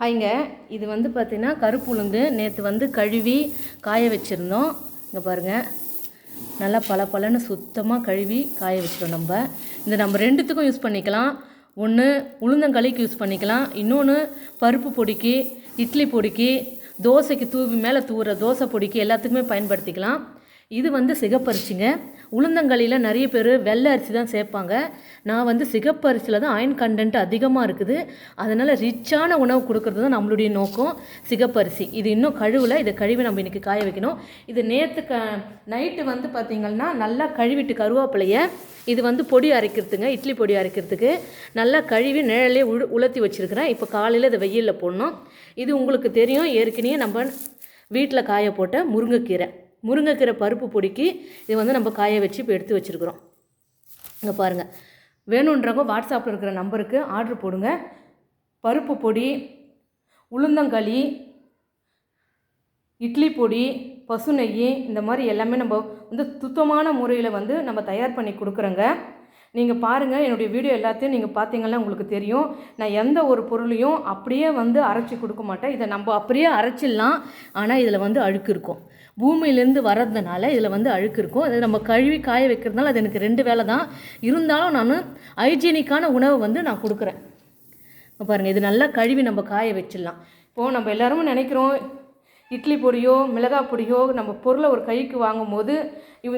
ஹாய்ங்க. இது வந்து பார்த்திங்கன்னா கருப்பு உளுந்து. நேற்று வந்து கழுவி காய வச்சுருந்தோம். இங்கே பாருங்கள் நல்லா பல பலன்னு சுத்தமாக கழுவி காய வச்சிட்டோம் நம்ம. இந்த நம்ம ரெண்டுத்துக்கும் யூஸ் பண்ணிக்கலாம். ஒன்று உளுந்தங்களிக்கு யூஸ் பண்ணிக்கலாம். இன்னொன்று பருப்பு பொடிக்கு இட்லி பொடிக்கு தோசைக்கு தூவி மேலே தூர தோசை பொடிக்கு எல்லாத்துக்குமே பயன்படுத்திக்கலாம். இது வந்து சிகப்பரிச்சிங்க. உளுந்தங்களியில் நிறைய பேர் வெள்ளை அரிசி தான் சேர்ப்பாங்க. நான் வந்து சிகப்பரிசியில் தான் அயன் கண்டென்ட் அதிகமாக இருக்குது. அதனால் ரிச்சான உணவு கொடுக்கறது தான் நம்மளுடைய நோக்கம். சிகப்பரிசி இது இன்னும் கழுவல இதை கழுவி நம்ம இன்றைக்கி காய வைக்கணும். இது நேற்று க நைட்டு வந்து பார்த்திங்கன்னா நல்லா கழுவிட்டு கருவேப்பிலைய இது வந்து பொடி அரைக்கிறதுங்க இட்லி பொடி அரைக்கிறதுக்கு. நல்லா கழுவி நிழலே உழு உலர்த்தி வச்சுருக்கிறேன். இப்போ காலையில் இதை வெயிலில் போடணும். இது உங்களுக்கு தெரியும். ஏற்கனவே நம்ம வீட்டில் காய போட்ட முருங்கைக்கீரை. முருங்கைக்கீரை பருப்பு பொடிக்கு இது வந்து நம்ம காய வச்சு இப்போ எடுத்து வச்சுருக்குறோம். இங்கே பாருங்கள் வேணுன்றவங்க வாட்ஸ்அப்பில் இருக்கிற நம்பருக்கு ஆர்டர் போடுங்க. பருப்பு பொடி உளுந்தங்களி இட்லி பொடி பசு நெய் இந்த மாதிரி எல்லாமே நம்ம வந்து சுத்தமான முறையில் வந்து நம்ம தயார் பண்ணி கொடுக்குறோங்க. நீங்கள் பாருங்கள் என்னுடைய வீடியோ எல்லாத்தையும் நீங்கள் பார்த்தீங்கன்னா உங்களுக்கு தெரியும். நான் எந்த ஒரு பொருளையும் அப்படியே வந்து அரைச்சி கொடுக்க மாட்டேன். இதை நம்ம அப்படியே அரைச்சிடலாம். ஆனால் இதில் வந்து அழுக்கு இருக்கும். பூமியிலேருந்து வர்றதுனால இதில் வந்து அழுக்கு இருக்கும். அதை நம்ம கழுவி காய வைக்கிறதுனால அது எனக்கு ரெண்டு வேலை தான். இருந்தாலும் நான் ஹைஜீனிக்கான உணவை வந்து நான் கொடுக்குறேன். இப்போ பாருங்கள் இது நல்லா கழுவி நம்ம காய வச்சிடலாம். இப்போது நம்ம எல்லாரும் நினைக்கிறோம் இட்லி பொடியோ மிளகாய் பொடியோ நம்ம பொருளை ஒரு கைக்கு வாங்கும் போது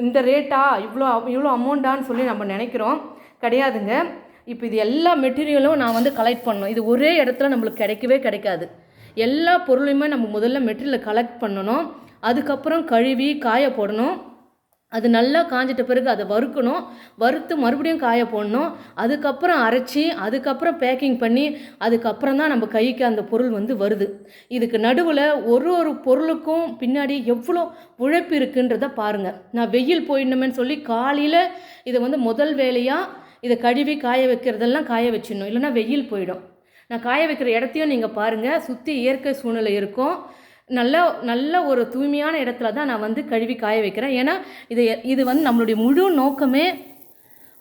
இந்த ரேட்டா இவ்வளோ இவ்வளோ அமௌண்ட்டான்னு சொல்லி நம்ம நினைக்கிறோம். கிடையாதுங்க. இப்போ இது எல்லா மெட்டீரியலும் நான் வந்து கலெக்ட் பண்ணணும். இது ஒரே இடத்துல நம்மளுக்கு கிடைக்கவே கிடைக்காது. எல்லா பொருளையுமே நம்ம முதல்ல மெட்டீரியலை கலெக்ட் பண்ணணும். அதுக்கப்புறம் கழுவி காய போடணும். அது நல்லா காஞ்சிட்ட பிறகு அதை வறுக்கணும். வறுத்து மறுபடியும் காய போடணும். அதுக்கப்புறம் அரைச்சி அதுக்கப்புறம் பேக்கிங் பண்ணி அதுக்கப்புறம் தான் நம்ம கைக்கு அந்த பொருள் வந்து வருது. இதுக்கு நடுவில் ஒரு ஒரு பொருளுக்கும் பின்னாடி எவ்வளோ உழைப்பு இருக்குன்றத பாருங்கள் நான் வெயில் போயிடணுமேன்னு சொல்லி காலையில் இதை வந்து முதல் வேலையாக இதை கழுவி காய வைக்கிறதெல்லாம் காய வச்சிடணும். இல்லைன்னா வெயில் போயிடும். நான் காய வைக்கிற இடத்தையும் நீங்கள் பாருங்கள் சுற்றி இயற்கை சூழ்நிலை இருக்கும். நல்ல நல்ல ஒரு தூய்மையான இடத்துல தான் நான் வந்து கழுவி காய வைக்கிறேன். ஏன்னா இது இது வந்து நம்மளுடைய முழு நோக்கமே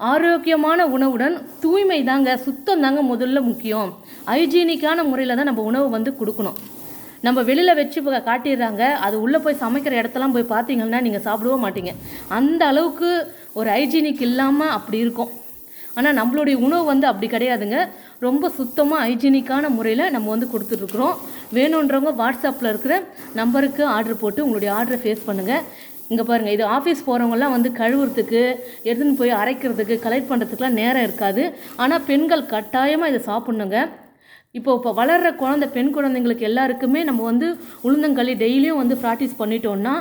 ஆரோக்கியமான உணவுடன் தூய்மை தாங்க சுத்தம் தாங்க முதல்ல முக்கியம். ஹைஜீனிக்கான முறையில் தான் நம்ம உணவு வந்து கொடுக்கணும். நம்ம வெளியில் வச்சு காட்டிடுறாங்க அது உள்ளே போய் சமைக்கிற இடத்தெல்லாம் போய் பார்த்தீங்கன்னா நீங்கள் சாப்பிடவே மாட்டீங்க. அந்த அளவுக்கு ஒரு ஹைஜீனிக் இல்லாமல் அப்படி இருக்கும். ஆனால் நம்மளுடைய உணவு வந்து அப்படி கிடையாதுங்க. ரொம்ப சுத்தமாக ஹைஜீனிக்கான முறையில் நம்ம வந்து கொடுத்துட்ருக்குறோம். வேணுன்றவங்க வாட்ஸ்அப்பில் இருக்கிற நம்பருக்கு ஆர்டர் போட்டு உங்களுடைய ஆர்டரை ஃபேஸ் பண்ணுங்கள் இங்கே பாருங்கள் இது ஆஃபீஸ் போகிறவங்கலாம் வந்து கழுவுறதுக்கு எடுத்துன்னு போய் அரைக்கிறதுக்கு கலெக்ட் பண்ணுறதுக்குலாம் நேரம் இருக்காது. ஆனால் பெண்கள் கட்டாயமாக இதை சாப்பிட்ணுங்க. இப்போ இப்போ வளர்கிற குழந்தை பெண் குழந்தைங்களுக்கு எல்லாருக்குமே நம்ம வந்து உளுந்தங்களி டெய்லியும் வந்து ப்ராக்டிஸ் பண்ணிட்டோம்னா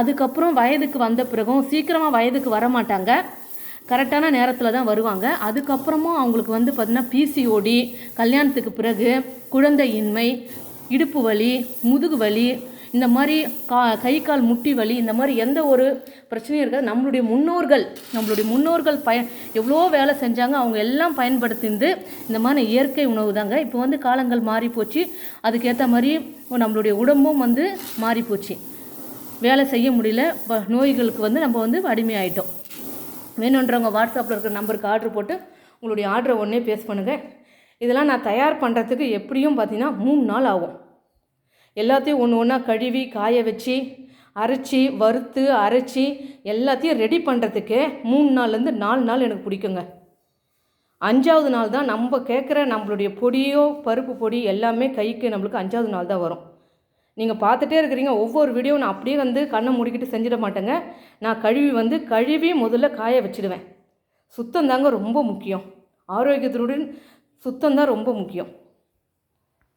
அதுக்கப்புறம் வயதுக்கு வந்த பிறகும் சீக்கிரமாக வயதுக்கு வர மாட்டாங்க கரெக்டான நேரத்தில் தான் வருவாங்க. அதுக்கப்புறமும் அவங்களுக்கு வந்து பார்த்திங்கன்னா பிசிஓடி கல்யாணத்துக்கு பிறகு குழந்தையின்மை இடுப்பு வலி முதுகு வலி இந்த மாதிரி கா கை கால் முட்டி வலி இந்த மாதிரி எந்த ஒரு பிரச்சனையும் இருக்காது. நம்மளுடைய முன்னோர்கள் நம்மளுடைய முன்னோர்கள் பயன் எவ்வளோ வேலை செஞ்சாங்க அவங்க எல்லாம் பயன்படுத்திந்து இந்த மாதிரி இயற்கை உணவு தாங்க. இப்போ வந்து காலங்கள் மாறி போச்சு. அதுக்கேற்ற மாதிரி நம்மளுடைய உடம்பும் வந்து மாறி போச்சு. வேலை செய்ய முடியல. நோய்களுக்கு வந்து நம்ம வந்து அடிமையாயிட்டோம். வேணுன்றவங்க வாட்ஸ்அப்பில் இருக்கிற நம்பருக்கு ஆர்டர் போட்டு உங்களுடைய ஆர்டரை ஒன்றே பேஸ் பண்ணுங்கள் இதெல்லாம் நான் தயார் பண்ணுறதுக்கு எப்படியும் பார்த்தீங்கன்னா மூணு நாள் ஆகும். எல்லாத்தையும் ஒன்று ஒன்றா கழுவி காய வச்சு அரைச்சி வறுத்து அரைச்சி எல்லாத்தையும் ரெடி பண்ணுறதுக்கே மூணு நாள்லேருந்து நாலு நாள் எனக்கு பிடிக்குங்க. அஞ்சாவது நாள் தான் நம்ம கேட்குற நம்மளுடைய பொடியோ பருப்பு பொடி எல்லாமே கைக்கு நம்மளுக்கு அஞ்சாவது நாள் தான் வரும். நீங்கள் பார்த்துட்டே இருக்கிறீங்க. ஒவ்வொரு வீடியோ நான் அப்படியே வந்து கண்ணை முடிக்கிட்டு செஞ்சிட மாட்டேங்க. நான் கழுவி வந்து கழுவி முதல்ல காய வச்சிடுவேன். சுத்தம் தாங்க ரொம்ப முக்கியம். ஆரோக்கியத்துடன் சுத்தம் தான் ரொம்ப முக்கியம்.